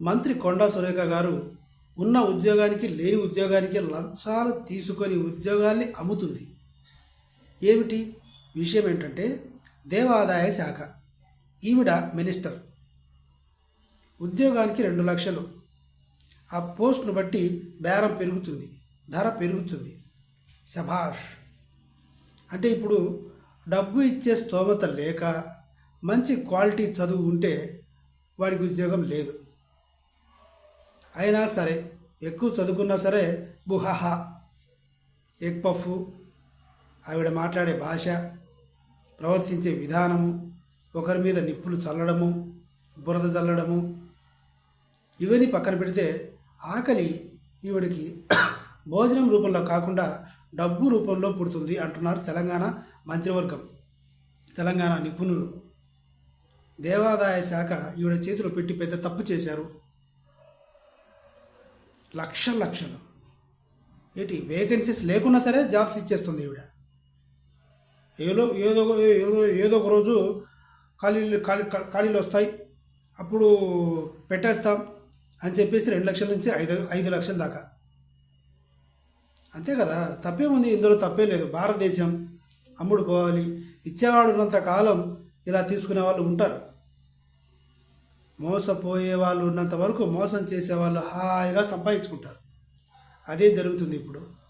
మంత్రి కొండా సురేఖ గారు ఉన్న ఉద్యోగానికి లేని ఉద్యోగానికి లంచాలు తీసుకొని ఉద్యోగాల్ని అమ్ముతుంది. ఏమిటి? విషయం ఏంటంటే దేవాదాయ శాఖ. ఈవిడ మినిస్టర్. ఉద్యోగానికి రెండు లక్షలు. ఆ పోస్ట్ను బట్టి బేరం పెరుగుతుంది. ధర పెరుగుతుంది. శభాష్. అంటే ఇప్పుడు డబ్బు ఇచ్చే స్తోమత లేక మంచి క్వాలిటీ చదువు ఉంటే వాడికి ఉద్యోగం లేదు. అయినా సరే ఎక్కువ చదువుకున్నా సరే బుహహ ఎగ్ పఫ్ ఆవిడ మాట్లాడే భాష ప్రవర్తించే విధానము ఒకరి మీద నిప్పులు చల్లడము బురద చల్లడము ఇవన్నీ పక్కన పెడితే ఆకలి ఈవిడికి భోజనం రూపంలో కాకుండా డబ్బు రూపంలో పుడుతుంది అంటున్నారు తెలంగాణ మంత్రివర్గం తెలంగాణ నిపుణులు. దేవాదాయ శాఖ ఈవిడ చేతిలో పెట్టి పెద్ద తప్పు చేశారు. లక్ష లక్షలు. ఏంటి వేకెన్సీస్ లేకున్నా సరే జాబ్స్ ఇచ్చేస్తుంది ఈవిడ. ఏదో ఏదో ఒక- ఏదో ఏదో ఒక రోజు ఖాళీలు ఖాళీ ఖాళీలు వస్తాయి. అప్పుడు పెట్టేస్తాం అని చెప్పేసి రెండు లక్షల నుంచి ఐదు ఐదు లక్షల దాకా. అంతే కదా తప్పేముంది? ఇందులో తప్పే లేదు. భారతదేశం అమ్ముడు పోవాలి. ఇచ్చేవాడు ఉన్నంత కాలం ఇలా తీసుకునే వాళ్ళు ఉంటారు. మోసపోయే వాళ్ళు ఉన్నంత వరకు మోసం చేసే వాళ్ళు హాయిగా సంపాదించుకుంటారు. అదే జరుగుతుంది ఇప్పుడు.